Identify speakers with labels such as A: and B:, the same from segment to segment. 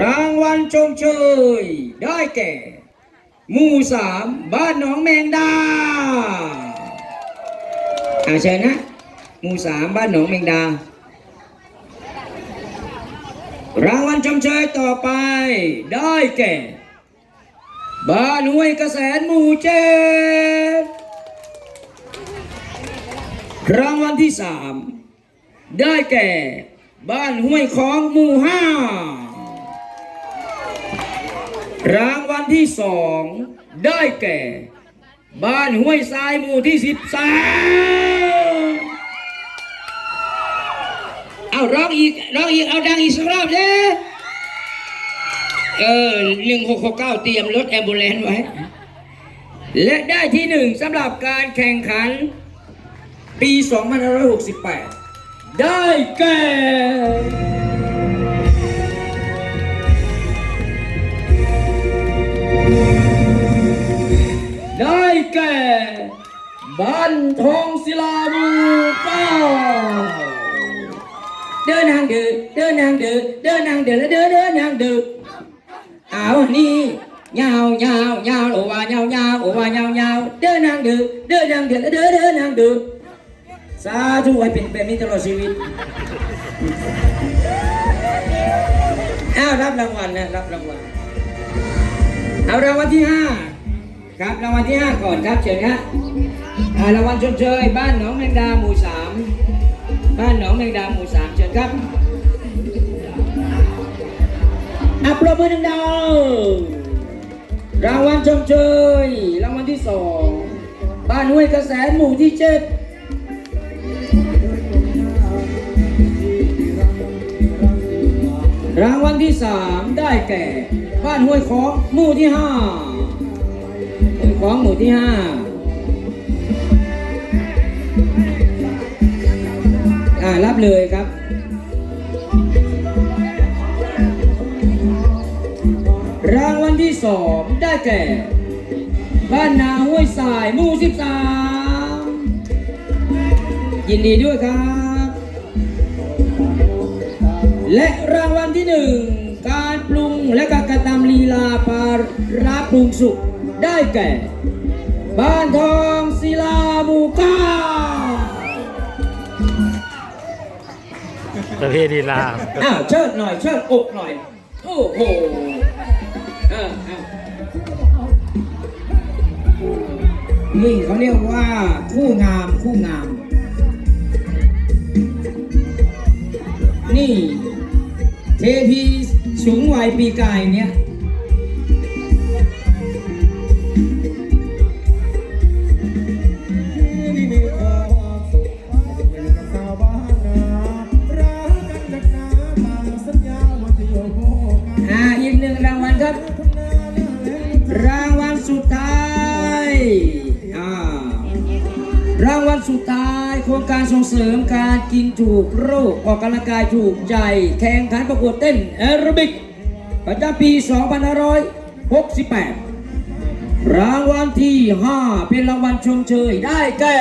A: รางวัลชมเชย ได้แก่ หมู่สามบ้านหนองแมงดาอาเชิญนะ หมู่สามบ้านหนองแมงดา รางวัลชมเชยต่อไป ได้แก่ บ้านห้วยกระแสนหมู่เจ็ดรางวัลที่สามได้แก่ บ้านห้วยของหมู่ห้า รางวัลที่สองได้แก่ บ้านห้วยทรายหมู่ที่สิบสามเอาร้องอีกร้องอีกเอาดังอีกสักรอบเด้เออหนึ่งหกหกเก้าเตรียมรถแอมบูเลนไว้ และได้ที่หนึ่งสำหรับการแข่งขัน ปี 2568 ได้แก่ ได้แก่บ้านทองศิลาบูเก้าเดินทางเดินเดินทางเดินเดินทางเดินและเดินเดินทางเดินเอานี่ยาวยาวยาวโอวายาวยาวโอวายาวยาวเดินทางเดินเดินทางเดินและเดินเดินทางเดินสาธุให้เป็นแบบนี้ตลอดชีวิตอ้าวรับรางวัลนะรับรางวัล เอารางวัลที่ห้าครับรางวัลที่ห้าก่อนครับเชิญครับรางวัลชมเชยบ้านหนองแมงดาหมู่สามบ้านหนองแมงดาหมู่สามเชิญครับอัปรบมือดังๆรางวัลชมเชยรางวัลที่สองบ้านห้วยกระแสหมู่ที่เจ็ดรางวัลที่สามได้แก่ บ้านห้วยของหมู่ที่ห้าห้วยของหมู่ที่ห้าอ่ารับเลยครับรางวัลที่สองได้แก่ บ้านนาห้วยสายหมู่สิบสามยินดีด้วยครับ และรางวัลที่หนึ่งการปรุง และการกระทำลีลาปลาร้าปรุงสุกได้แก่ บ้านทองศิลาบูก้า
B: ประเภทดีลา
A: อ้าวเชิดหน่อยเชิดอกหน่อย โอ้โหเออเอานี่เขาเรียกว่าคู่งามคู่งาม นี่เทพี สูงวัยปีกายเนี่ย โครงการส่งเสริมการกินถูกโรคออกกำลังกายถูกใจ แข่งขันประกวดเต้นแอโรบิก ประจำปี 2568 รางวัลที่ 5 เป็นรางวัลชมเชยได้แก่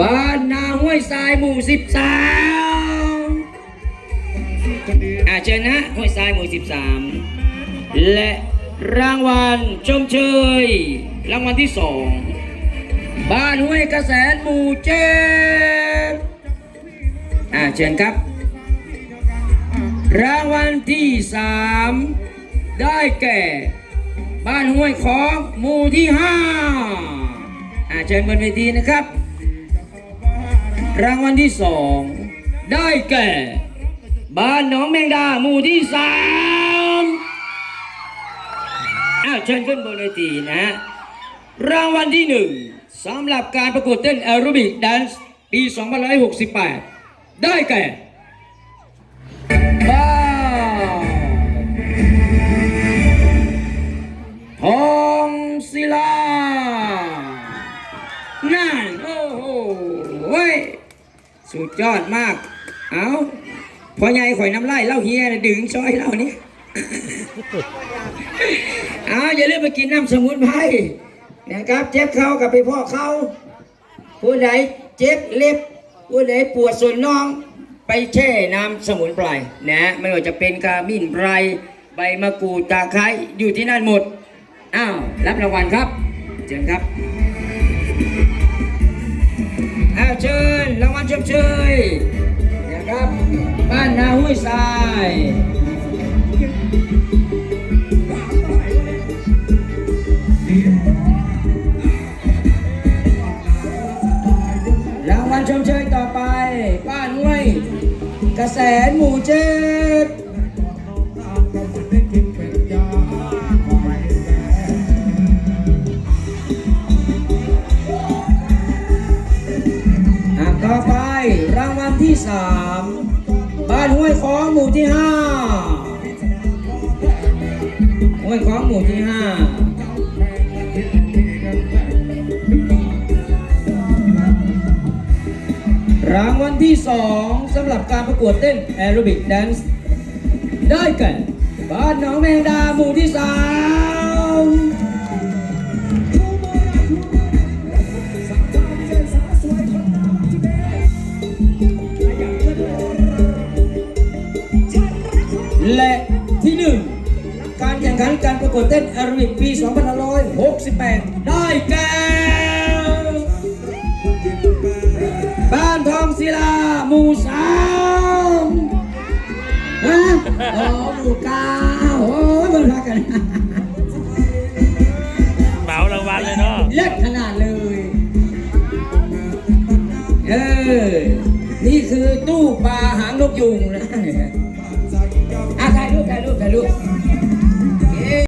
A: บ้านนาห้วยทรายหมู่ 13 อาเชนะห้วยทรายหมู่ 13 และรางวัลชมเชย รางวัลที่ 2 บ้านห้วยกระแสนหมู่เจ็ดอ่าเชิญครับ รางวัลที่สามได้แก่ บ้านห้วยของหมู่ที่ห้าอ่าเชิญบนเวทีนะครับ รางวัลที่สองได้แก่ บ้านหนองแมงดาหมู่ที่สามอ้าวเชิญขึ้นบนเวทีนะฮะ รางวัลที่หนึ่งสำหรับการประกวดเต้นแอโรบิกแดนซ์ปี2568 ได้แก่บ้าทองศิลานั่นโอ้โหเว้ยสุดยอดมาก เอาพอใหญ่ข่อยน้ำไล่เล่าเฮียดึงซอยเล่านี้ เอาอย่าลืมไปกินน้ำสมุนไพร นะครับ เจ็บเข่ากับไปพ่อเขาผู้ใดเจ็บเล็บ ผู้ใดปวดส่วนน้อง ไปแช่น้ำสมุนไพรนะไม่ว่าจะเป็นกามินไพรใบมะกรูดตาไคร้อยู่ที่นั่นหมด อ้าว รับรางวัลครับ เชิญครับ อ้าวเชิญรางวัลชมเชยนะครับ บ้านนาห้วยทราย ระแสนหมู่เจ็ด
C: ตามก็มันได้กินเป็นยาคอยแก่
A: อะต่อไปรางวัลที่สามบ้านห้วยของหมู่ที่ห้าห้วยของหมู่ที่ห้า รางวัลที่สองสำหรับการประกวดเต้นแอโรบิกแดนซ์ได้แก่บ้านหนองแมงดาหมู่ที่สามและที่หนึ่งการแข่งขันการประกวดเต้นแอโรบิกปี 2568 ได้แก่ เลิศขนาดเลย เออ นี่คือตู้ปลาหางนกยุงนะอะถ่ายรูปถ่ายรูปถ่ายรูป